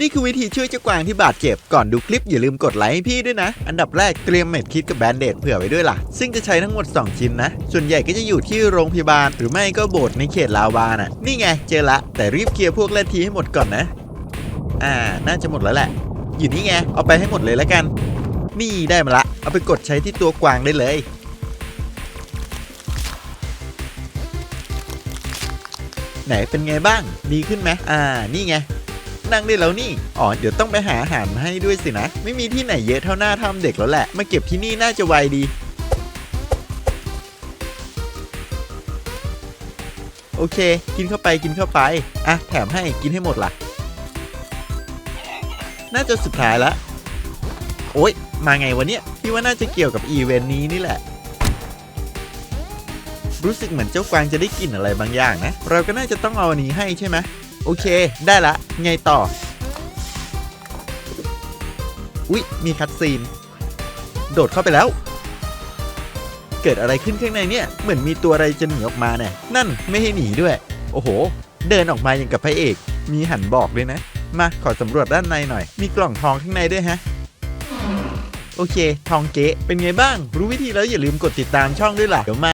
นี่คือวิธีช่วยเจ้ากวางที่บาดเจ็บ ก่อนดูคลิปอย่าลืมกดไลค์ให้พี่ด้วยนะ อันดับแรกเตรียมเม็ดคิดกับแบนเดดเผื่อไว้ด้วยล่ะ ซึ่งจะใช้ทั้งหมด 2 ชิ้นนะ ส่วนใหญ่ก็จะอยู่ที่โรงพยาบาล หรือไม่ก็โบสถ์ในเขตลาวาน่ะ นี่ไงเจอละ แต่รีบเคลียร์พวกแรดทีให้หมดก่อนนะ อ่า น่าจะหมดแล้วแหละ อยู่นี่ไง เอาไปให้หมดเลยแล้วกัน นี่ได้มาละ เอาไปกดใช้ที่ตัวกวางได้เลยไหนเป็นไงบ้าง ดีขึ้นไหมอ่า นี่ไง นั่งได้แล้วนี่ อ๋อ เดี๋ยวต้องไปหาอาหารให้ด้วยสินะ ไม่มีที่ไหนเยอะเท่าหน้าทำเด็กแล้วแหละ มาเก็บที่นี่น่าจะไวดี โอเค กินเข้าไปกินเข้าไป อะ แถมให้กินให้หมดล่ะ น่าจะสุดท้ายละ โอ๊ย มาไงวะเนี่ย พี่ว่าน่าจะเกี่ยวกับอีเวนต์นี้นี่แหละรู้สึกเหมือนเจ้ากวางจะได้กลิ่นอะไรบางอย่างนะ เราก็น่าจะต้องเอาอันนี้ให้ใช่ไหม โอเค ได้ละ ไงต่อ อุ๊ย มีคัดซีน โดดเข้าไปแล้ว เกิดอะไรขึ้นข้างในเนี่ย เหมือนมีตัวอะไรจะหนีออกมาเนี่ย นั่นไม่ให้หนีด้วย โอ้โห เดินออกมาอย่างกับพระเอก มีหันบอกด้วยนะ มาขอสำรวจด้านในหน่อย มีกล่องทองข้างในด้วยฮะโอเค ทองเก๊เป็นไงบ้าง รู้วิธีแล้วอย่าลืมกดติดตามช่องด้วยล่ะ เดี๋ยวมา